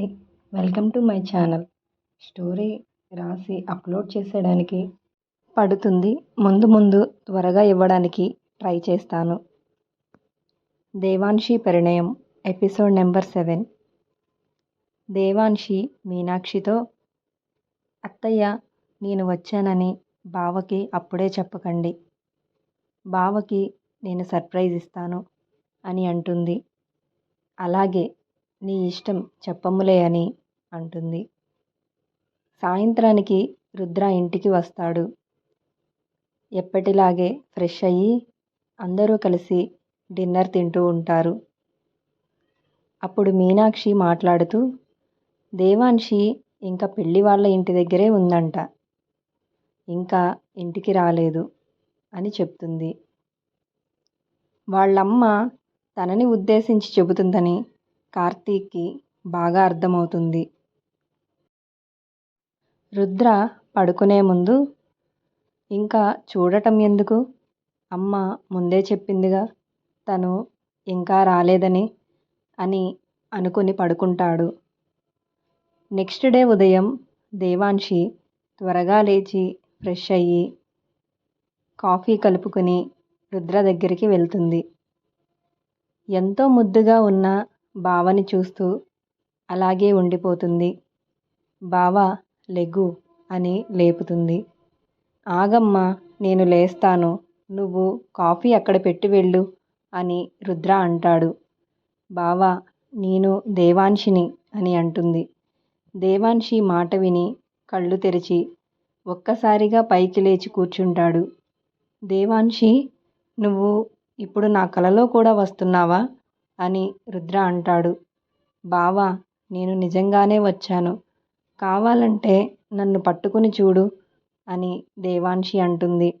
Hi. Welcome to my channel. Story రాసి upload చేసేయడానికి పడుతుంది. ముందు ముందు త్వరగా ఇవ్వడానికి ట్రై చేస్తాను. Devanshi Parinayam episode number seven. Devanshi మీనాక్షితో అత్తయ్య నేను వచ్చానని బావకి అప్పుడే చెప్పకండి. బావకి నేను సర్ప్రైజ్ ఇస్తాను అని అంటుంది. అలాగే నీ ఇష్టం చెప్పములే అని అంటుంది. సాయంత్రానికి రుద్ర ఇంటికి వస్తాడు. ఎప్పటిలాగే ఫ్రెష్ అయ్యి అందరూ కలిసి డిన్నర్ తింటూ ఉంటారు. అప్పుడు మీనాక్షి మాట్లాడుతూ దేవాన్షి ఇంకా పెళ్ళి వాళ్ళ ఇంటి దగ్గరే ఉందంట. ఇంకా ఇంటికి రాలేదు అని చెప్తుంది. వాళ్ళమ్మ తనని ఉద్దేశించి చెబుతుందని కార్తీక్కి బాగా అర్థమవుతుంది. రుద్ర పడుకునే ముందు ఇంకా చూడటం ఎందుకు? అమ్మ ముందే చెప్పిందిగా తను ఇంకా రాలేదని అని అనుకుని పడుకుంటాడు. నెక్స్ట్ డే ఉదయం దేవాన్షి త్వరగా లేచి ఫ్రెష్ అయ్యి కాఫీ కలుపుకొని రుద్ర దగ్గరికి వెళ్తుంది. ఎంతో ముద్దుగా ఉన్న బావని చూస్తూ అలాగే ఉండిపోతుంది. బావ లెగ్గు అని లేపుతుంది. ఆగమ్మ నేను లేస్తాను. నువ్వు కాఫీ అక్కడ పెట్టి వెళ్ళు అని రుద్ర అంటాడు. బావా నేను దేవాన్షిని అని అంటుంది. దేవాన్షి మాట విని కళ్ళు తెరిచి ఒక్కసారిగా పైకి లేచి కూర్చుంటాడు. దేవాన్షి నువ్వు ఇప్పుడు నా కలలో కూడా వస్తున్నావా? అని రుద్ర అంటాడు. బావా నేను నిజంగానే వచ్చాను. కావాలంటే నన్ను పట్టుకుని చూడు అని దేవాన్షి అంటుంది.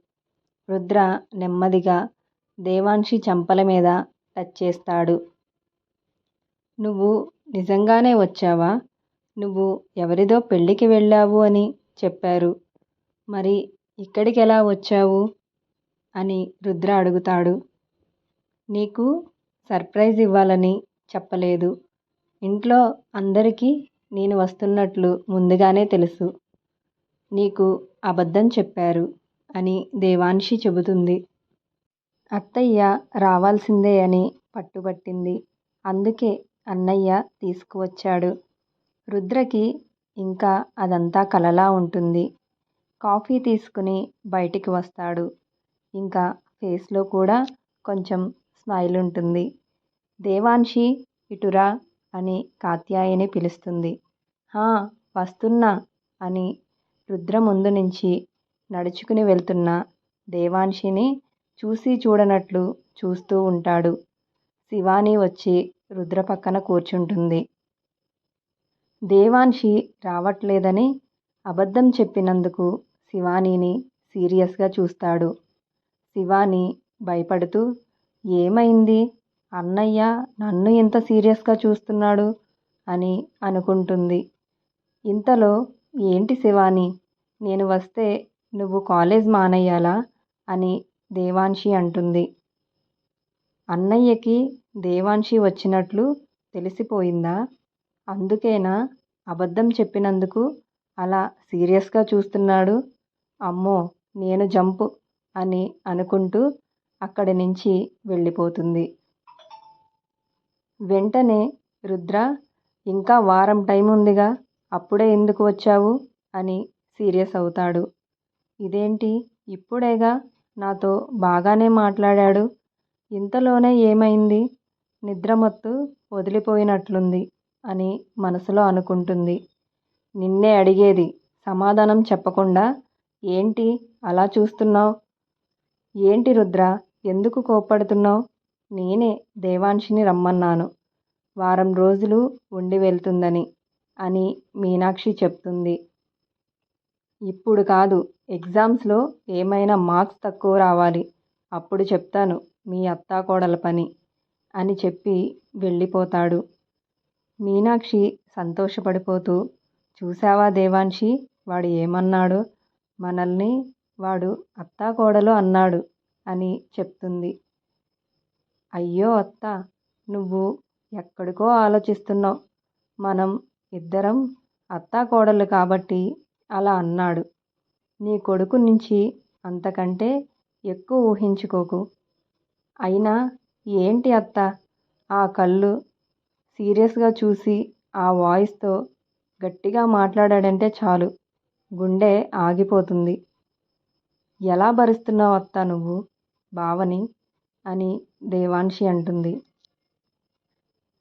రుద్ర నెమ్మదిగా దేవాన్షి చెంపల మీద టచ్ చేస్తాడు. నువ్వు నిజంగానే వచ్చావా? నువ్వు ఎవరిదో పెళ్ళికి వెళ్ళావు అని చెప్పారు. మరి ఇక్కడికి ఎలా వచ్చావు? అని రుద్ర అడుగుతాడు. నీకు సర్ప్రైజ్ ఇవ్వాలని చెప్పలేదు. ఇంట్లో అందరికీ నేను వస్తున్నట్లు ముందుగానే తెలుసు. నీకు అబద్ధం చెప్పారు అని దేవాన్షి చెబుతుంది. అత్తయ్య రావాల్సిందే అని పట్టుబట్టింది. అందుకే అన్నయ్య తీసుకువచ్చాడు. రుద్రకి ఇంకా అదంతా కలలా ఉంటుంది. కాఫీ తీసుకుని బయటికి వస్తాడు. ఇంకా ఫేస్లో కూడా కొంచెం స్మైల్ ఉంటుంది దేవాన్షి ఇటురా అని కాత్యాయని పిలుస్తుంది. హా వస్తున్నా అని రుద్ర ముందు నుంచి నడుచుకుని వెళ్తున్న దేవాన్షిని చూసి చూడనట్లు చూస్తూ ఉంటాడు. శివాని వచ్చి రుద్ర పక్కన కూర్చుంటుంది. దేవాన్షి రావట్లేదని అబద్ధం చెప్పినందుకు శివానీని సీరియస్గా చూస్తాడు. శివాని భయపడుతూ ఏమైంది? అన్నయ్య నన్ను ఎంత సీరియస్గా చూస్తున్నాడు అని అనుకుంటుంది. ఇంతలో ఏంటి శివాని? నేను వస్తే నువ్వు కాలేజ్ మానేయాలా? అని దేవాన్షి అంటుంది. అన్నయ్యకి దేవాన్షి వచ్చినట్లు తెలిసిపోయిందా? అందుకేనా అబద్ధం చెప్పినందుకు అలా సీరియస్గా చూస్తున్నాడు? అమ్మో నేను జంపు అని అనుకుంటూ అక్కడి నుంచి వెళ్ళిపోతుంది. వెంటనే రుద్ర ఇంకా వారం టైం ఉందిగా అప్పుడే ఎందుకు వచ్చావు? అని సీరియస్ అవుతాడు. ఇదేంటి? ఇప్పుడేగా? నాతో బాగానే మాట్లాడాడు. ఇంతలోనే ఏమైంది? నిద్రమత్తు వదిలిపోయినట్లుంది అని మనసులో అనుకుంటుంది. నిన్నే అడిగేది సమాధానం చెప్పకుండా ఏంటి? అలా చూస్తున్నావు? ఏంటి రుద్ర? ఎందుకు కోప్పడుతున్నావు? నేనే దేవాన్షిని రమ్మన్నాను. వారం రోజులు ఉండి వెళ్తుందని అని మీనాక్షి చెప్తుంది. ఇప్పుడు కాదు ఎగ్జామ్స్లో ఏమైనా మార్క్స్ తక్కువ రావాలి. అప్పుడు చెప్తాను మీ అత్తాకోడల పని అని చెప్పి వెళ్ళిపోతాడు. మీనాక్షి సంతోషపడిపోతూ చూసావా దేవాన్షి వాడు ఏమన్నాడు? మనల్ని వాడు అత్తాకోడలు అన్నాడు అని చెప్తుంది. అయ్యో అత్త నువ్వు ఎక్కడికో ఆలోచిస్తున్నావు. మనం ఇద్దరం అత్తాకోడళ్ళు కాబట్టి అలా అన్నాడు. నీ కొడుకు నుంచి అంతకంటే ఎక్కువ ఊహించుకోకు. అయినా ఏంటి అత్త ఆ కళ్ళు సీరియస్గా చూసి ఆ వాయిస్తో గట్టిగా మాట్లాడాడంటే చాలు. గుండె ఆగిపోతుంది. ఎలా భరిస్తున్నావు అత్త నువ్వు? బావని అని దేవాన్షి అంటుంది.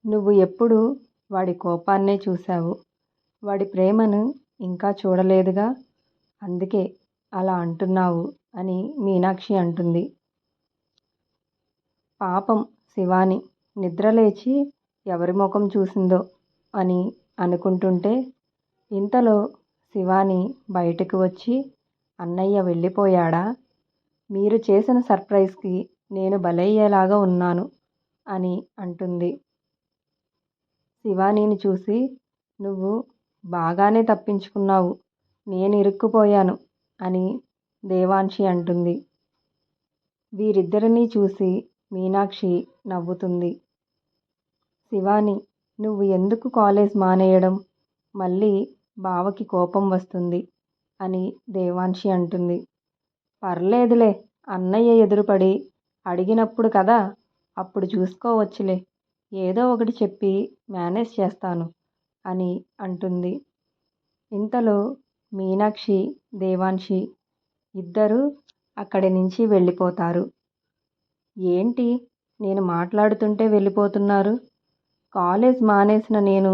నువ్వు ఎప్పుడు వాడి కోపాన్నే చూశావు? వాడి ప్రేమను ఇంకా చూడలేదుగా? అందుకే అలా అంటున్నావు అని మీనాక్షి అంటుంది. పాపం శివాని నిద్రలేచి ఎవరి ముఖం చూసిందో అని అనుకుంటుంటే ఇంతలో శివాని బయటకు వచ్చి అన్నయ్య వెళ్ళిపోయాడా? మీరు చేసిన సర్ప్రైజ్కి నేను బలయ్యేలాగా ఉన్నాను అని అంటుంది. శివానీని చూసి నువ్వు బాగానే తప్పించుకున్నావు. నేను ఇరుక్కుపోయాను అని దేవాన్షి అంటుంది. వీరిద్దరినీ చూసి మీనాక్షి నవ్వుతుంది. శివాని నువ్వు ఎందుకు కాలేజ్ మానేయడం? మళ్ళీ బావకి కోపం వస్తుంది అని దేవాన్షి అంటుంది. పర్లేదులే అన్నయ్య ఎదురుపడి అడిగినప్పుడు కదా అప్పుడు చూసుకోవచ్చులే. ఏదో ఒకటి చెప్పి మేనేజ్ చేస్తాను అని అంటుంది. ఇంతలో మీనాక్షి దేవాన్షి ఇద్దరూ అక్కడి నుంచి వెళ్ళిపోతారు. ఏంటి? నేను మాట్లాడుతుంటే వెళ్ళిపోతున్నారు? కాలేజ్ మానేసిన నేను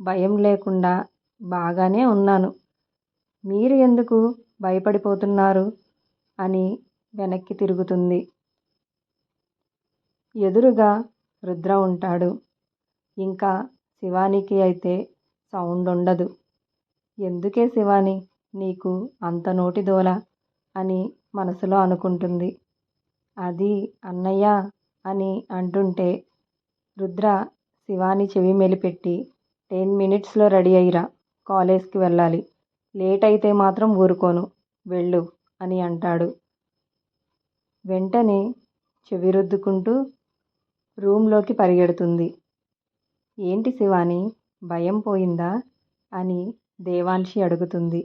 భయం లేకుండా బాగానే ఉన్నాను. మీరు ఎందుకు భయపడిపోతున్నారు? అని వెనక్కి తిరుగుతుంది. ఎదురుగా రుద్ర ఉంటాడు. ఇంకా శివానికి అయితే సౌండ్ ఉండదు ఎందుకే శివాని నీకు అంత నోటి దోల అని మనసులో అనుకుంటుంది. అది అన్నయ్య అని అంటుంటే రుద్ర శివాని చెవి మెలిపెట్టి టెన్ మినిట్స్లో రెడీ అయ్యిరా కాలేజ్కి వెళ్ళాలి. లేట్ అయితే మాత్రం ఊరుకోను వెళ్ళు అని అంటాడు. వెంటనే చెవి రుద్దుకుంటూ రూమ్లోకి పరిగెడుతుంది. ఏంటి శివాని? భయం పోయిందా? అని దేవాన్షి అడుగుతుంది.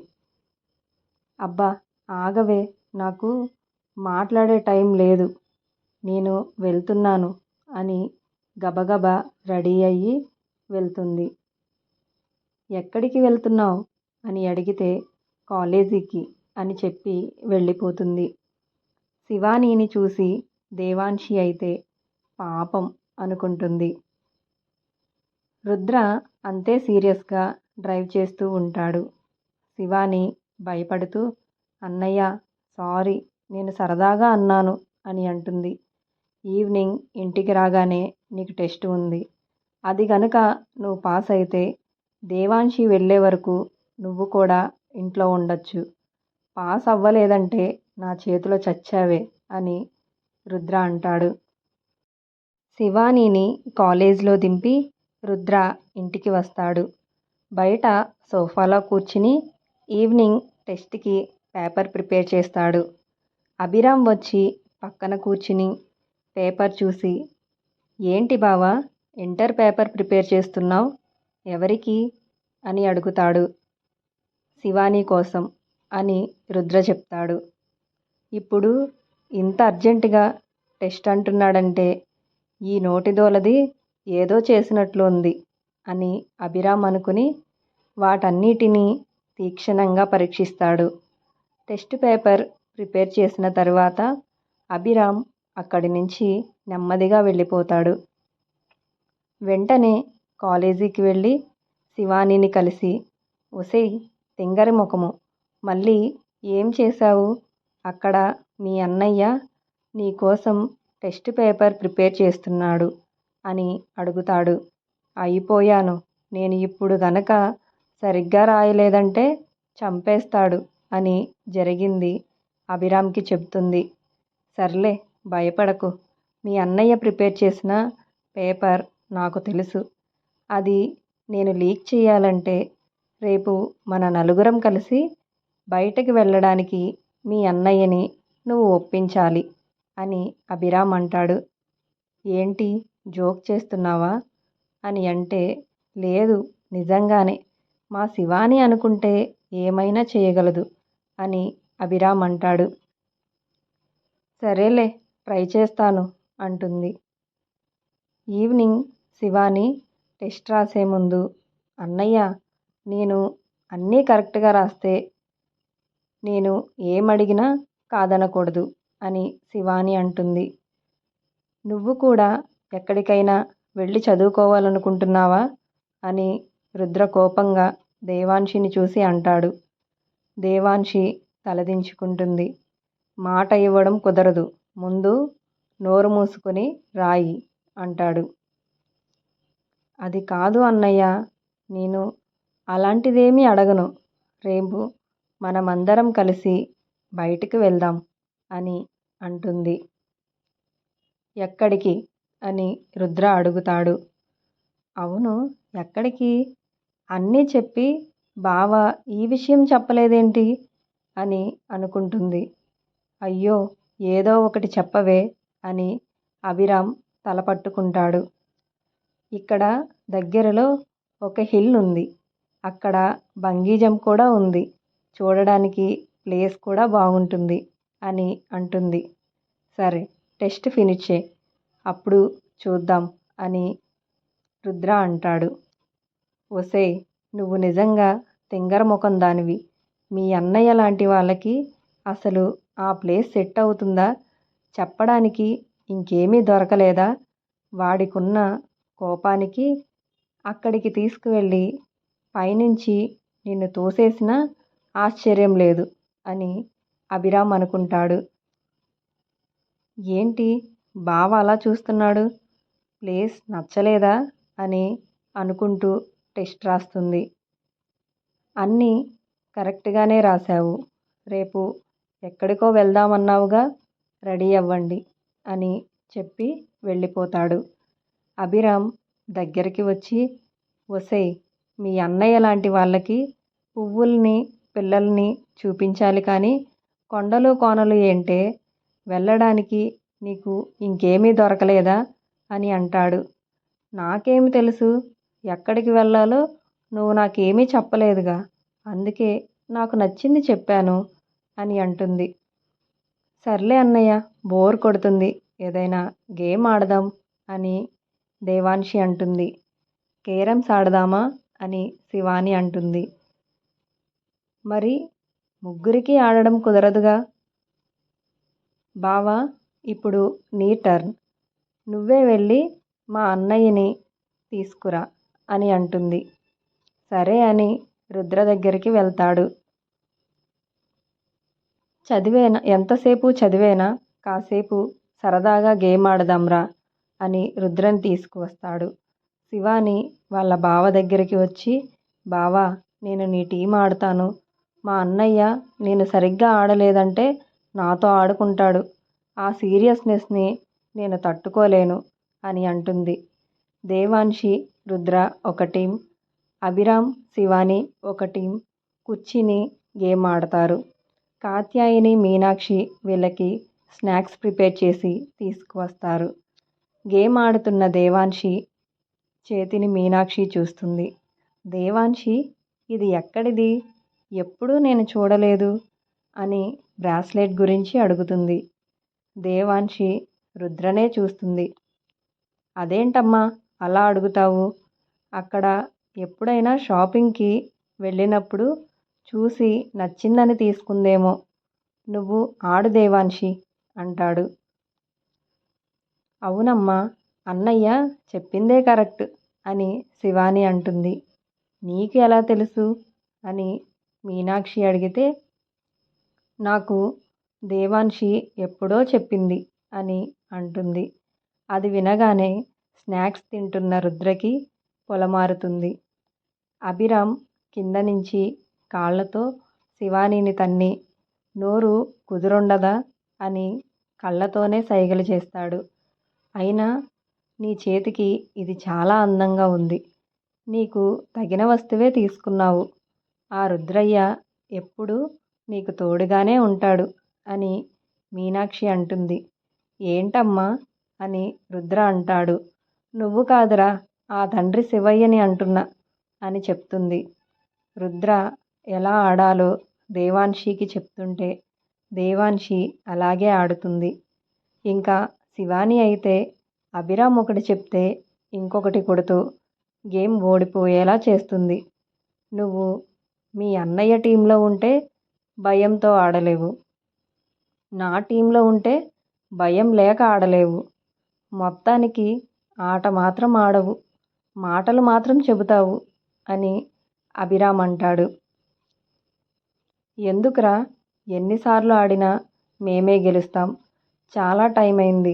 అబ్బా ఆగవే నాకు మాట్లాడే టైం లేదు. నేను వెళ్తున్నాను అని గబగబా రెడీ అయ్యి వెళ్తుంది. ఎక్కడికి వెళ్తున్నావు? అని అడిగితే కాలేజీకి అని చెప్పి వెళ్ళిపోతుంది. శివానీని చూసి దేవాన్షి అయితే పాపం అనుకుంటుంది. రుద్ర అంతే సీరియస్గా డ్రైవ్ చేస్తూ ఉంటాడు. శివాని భయపడుతూ అన్నయ్య సారీ నేను సరదాగా అన్నాను అని అంటుంది. ఈవినింగ్ ఇంటికి రాగానే నీకు టెస్ట్ ఉంది. అది గనుక నువ్వు పాస్ అయితే దేవాన్షి వెళ్ళే వరకు నువ్వు కూడా ఇంట్లో ఉండొచ్చు. పాస్ అవ్వలేదంటే నా చేతిలో చచ్చావే అని రుద్ర అంటాడు. శివానీని కాలేజ్లో దింపి రుద్ర ఇంటికి వస్తాడు. బయట సోఫాలో కూర్చుని ఈవినింగ్ టెస్ట్కి పేపర్ ప్రిపేర్ చేస్తాడు. అభిరామ్ వచ్చి పక్కన కూర్చుని పేపర్ చూసి ఏంటి బావా ఇంటర్ పేపర్ ప్రిపేర్ చేస్తున్నావు? ఎవరికి? అని అడుగుతాడు. శివానీ కోసం అని రుద్ర చెప్తాడు. ఇప్పుడు ఇంత అర్జెంటుగా టెస్ట్ అంటున్నాడంటే ఈ నోటిదోలది ఏదో చేసినట్లు ఉంది అని అభిరామ్ అనుకుని వాటన్నిటినీ తీక్షణంగా పరీక్షిస్తాడు. టెస్ట్ పేపర్ ప్రిపేర్ చేసిన తర్వాత అభిరామ్ అక్కడి నుంచి నెమ్మదిగా వెళ్ళిపోతాడు. వెంటనే కాలేజీకి వెళ్ళి శివానీని కలిసి ఒసే తింగరి ముఖము. మళ్ళీ ఏం చేశావు? అక్కడ మీ అన్నయ్య నీకోసం టెస్ట్ పేపర్ ప్రిపేర్ చేస్తున్నాడు అని అడుగుతాడు. అయిపోయాను. నేను ఇప్పుడు గనక సరిగ్గా రాయలేదంటే చంపేస్తాడు అని జరిగింది అభిరామ్కి చెప్తుంది సర్లే భయపడకు. మీ అన్నయ్య ప్రిపేర్ చేసిన పేపర్ నాకు తెలుసు. అది నేను లీక్ చేయాలంటే రేపు మన నలుగురం కలిసి బయటకు వెళ్ళడానికి మీ అన్నయ్యని నువ్వు ఒప్పించాలి. అని అభిరామ్ అంటాడు. ఏంటి? జోక్ చేస్తున్నావా? అని అంటే లేదు నిజంగానే. మా శివాని అనుకుంటే ఏమైనా చేయగలదు అని అభిరామ్ అంటాడు. సరేలే ట్రై చేస్తాను అంటుంది. ఈవినింగ్ శివాని టెస్ట్ రాసే ముందు అన్నయ్య నేను అన్నీ కరెక్ట్గా రాస్తే నేను ఏమడిగినా కాదనకూడదు. అని శివాని అంటుంది. నువ్వు కూడా ఎక్కడికైనా వెళ్ళి చదువుకోవాలనుకుంటున్నావా? అని రుద్ర కోపంగా దేవాన్షిని చూసి అంటాడు. దేవాన్షి తలదించుకుంటుంది. మాట ఇవ్వడం కుదరదు. ముందు నోరు మూసుకొని రాయి అంటాడు. అది కాదు అన్నయ్య. నేను అలాంటిదేమీ అడగను. రేపు మనమందరం కలిసి బయటికి వెళ్దాం. అని అంటుంది. ఎక్కడికి? అని రుద్ర అడుగుతాడు. అవును ఎక్కడికి? అన్నీ చెప్పి బావ ఈ విషయం చెప్పలేదేంటి? అని అనుకుంటుంది. అయ్యో ఏదో ఒకటి చెప్పవే అని అభిరామ్ తల పట్టుకుంటాడు ఇక్కడ దగ్గరలో ఒక హిల్ ఉంది. అక్కడ బంగీ జంప్ కూడా ఉంది. చూడడానికి ప్లేస్ కూడా బాగుంటుంది. అని అంటుంది. సరే టెస్ట్ ఫినిష్ చేయి. అప్పుడు చూద్దాం అని రుద్ర అంటాడు. ఒసేయ్ నువ్వు నిజంగా తింగర ముఖం దానివి. మీ అన్నయ్య లాంటి వాళ్ళకి అసలు ఆ ప్లేస్ సెట్ అవుతుందా? చెప్పడానికి ఇంకేమీ దొరకలేదా? వాడికున్న కోపానికి అక్కడికి తీసుకువెళ్ళి పైనుంచి నిన్ను తోసేసినా ఆశ్చర్యం లేదు అని అభిరామ్ అనుకుంటాడు. ఏంటి? బావ అలా చూస్తున్నాడు? ప్లేస్ నచ్చలేదా? అని అనుకుంటూ టెస్ట్ రాస్తుంది. అన్నీ కరెక్ట్గానే రాశావు. రేపు ఎక్కడికో వెళ్దామన్నావుగా? రెడీ అవ్వండి అని చెప్పి వెళ్ళిపోతాడు. అభిరామ్ దగ్గరికి వచ్చి ఒసేయ్ మీ అన్నయ్య లాంటి వాళ్ళకి పువ్వుల్ని పిల్లల్ని చూపించాలి కానీ కొండలు కోనలు ఏంటే వెళ్ళడానికి నీకు ఇంకేమీ దొరకలేదా? అని అంటాడు. నాకేమి తెలుసు? ఎక్కడికి వెళ్ళాలో నువ్వు నాకేమీ చెప్పలేదుగా. అందుకే నాకు నచ్చింది చెప్పాను అని అంటుంది. సర్లే అన్నయ్య బోర్ కొడుతుంది. ఏదైనా గేమ్ ఆడదాం అని దేవాన్షి అంటుంది. కేరమ్స్ ఆడదామా అని శివాని అంటుంది. మరి ముగ్గురికి ఆడడం కుదరదుగా? బావా ఇప్పుడు నీ టర్న్. నువ్వే వెళ్ళి మా అన్నయ్యని తీసుకురా అని అంటుంది. సరే అని రుద్ర దగ్గరికి వెళ్తాడు. చదివేనా? ఎంతసేపు చదివేనా? కాసేపు సరదాగా గేమ్ ఆడదాంరా అని రుద్రని తీసుకువస్తాడు. శివాని వాళ్ళ బావ దగ్గరికి వచ్చి బావా నేను నీ టీం ఆడతాను. మా అన్నయ్య నేను సరిగ్గా ఆడలేదంటే నాతో ఆడుకుంటాడు. ఆ సీరియస్నెస్ని నేను తట్టుకోలేను అని అంటుంది. దేవాన్షి రుద్ర ఒక టీం అభిరామ్ శివాని ఒక టీం కుర్చీని గేమ్ ఆడతారు. కాత్యాయని మీనాక్షి వీళ్ళకి స్నాక్స్ ప్రిపేర్ చేసి తీసుకువస్తారు. గేమ్ ఆడుతున్న దేవాన్షి చేతిని మీనాక్షి చూస్తుంది. దేవాన్షి ఇది ఎక్కడిది? ఎప్పుడూ నేను చూడలేదు అని బ్రాస్లెట్ గురించి అడుగుతుంది. దేవాన్షి రుద్రనే చూస్తుంది. అదేంటమ్మా అలా అడుగుతావు? అక్కడ ఎప్పుడైనా షాపింగ్కి వెళ్ళినప్పుడు చూసి నచ్చిందని తీసుకుందేమో. నువ్వు ఆడు దేవాన్షి అంటాడు. అవునమ్మా అన్నయ్య చెప్పిందే కరెక్ట్ అని శివాని అంటుంది. నీకు ఎలా తెలుసు? అని మీనాక్షి అడిగితే నాకు దేవాన్షి ఎప్పుడో చెప్పింది అని అంటుంది. అది వినగానే స్నాక్స్ తింటున్న రుద్రకి పొలమారుతుంది. అభిరామ్ కింద నుంచి కాళ్ళతో శివానీని తన్ని నోరు కుదురుండదా అని కళ్ళతోనే సైగలు చేస్తాడు. అయినా నీ చేతికి ఇది చాలా అందంగా ఉంది. నీకు తగిన వస్తువే తీసుకున్నావు. ఆ రుద్రయ్య ఎప్పుడూ నీకు తోడుగానే ఉంటాడు అని మీనాక్షి అంటుంది. ఏంటమ్మా అని రుద్ర అంటాడు. నువ్వు కాదురా ఆ తండ్రి శివయ్యని అంటున్నా అని చెప్తుంది. రుద్ర ఎలా ఆడాలో దేవాన్షికి చెప్తుంటే దేవాన్షి అలాగే ఆడుతుంది. ఇంకా శివాని అయితే అభిరామ్ ఒకటి చెప్తే ఇంకొకటి కొడుతూ గేమ్ ఓడిపోయేలా చేస్తుంది. నువ్వు మీ అన్నయ్య టీంలో ఉంటే భయంతో ఆడలేవు. నా టీంలో ఉంటే భయం లేక ఆడలేవు. మొత్తానికి ఆట మాత్రం ఆడవు మాటలు మాత్రం చెబుతావు అని అభిరామ్ అంటాడు. ఎందుకురా ఎన్నిసార్లు ఆడినా మేమే గెలుస్తాం. చాలా టైం అయింది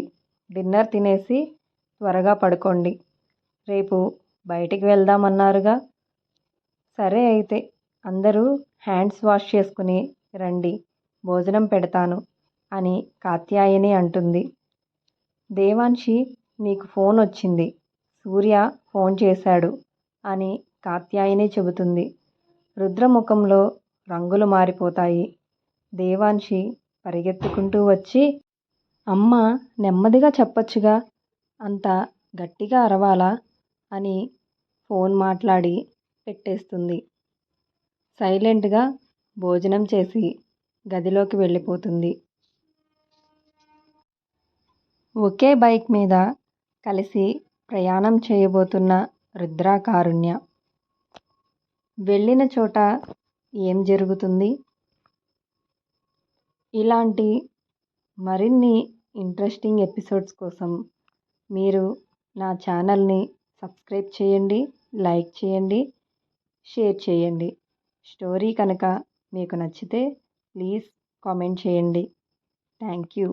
డిన్నర్ తినేసి త్వరగా పడుకోండి. రేపు బయటికి వెళ్దామన్నారుగా? సరే అయితే. అందరూ హ్యాండ్స్ వాష్ చేసుకుని రండి భోజనం పెడతాను అని కాత్యాయని అంటుంది. దేవాన్షి నీకు ఫోన్ వచ్చింది. సూర్య ఫోన్ చేశాడు అని కాత్యాయని చెబుతుంది. రుద్రముఖంలో రంగులు మారిపోతాయి. దేవాన్షి పరిగెత్తుకుంటూ వచ్చి అమ్మ నెమ్మదిగా చెప్పొచ్చుగా అంత గట్టిగా అరవాలా అని ఫోన్ మాట్లాడి పెట్టేస్తుంది. సైలెంట్గా భోజనం చేసి గదిలోకి వెళ్ళిపోతుంది. ఒకే బైక్ మీద కలిసి ప్రయాణం చేయబోతున్న రుద్రా కారుణ్య వెళ్ళిన చోట ఏం జరుగుతుంది? ఇలాంటి మరిన్ని ఇంట్రెస్టింగ్ ఎపిసోడ్స్ కోసం మీరు నా ఛానల్ని సబ్స్క్రైబ్ చేయండి లైక్ చేయండి షేర్ చేయండి. స్టోరీ కనుక మీకు నచ్చితే ప్లీజ్ కామెంట్ చేయండి. Thank you.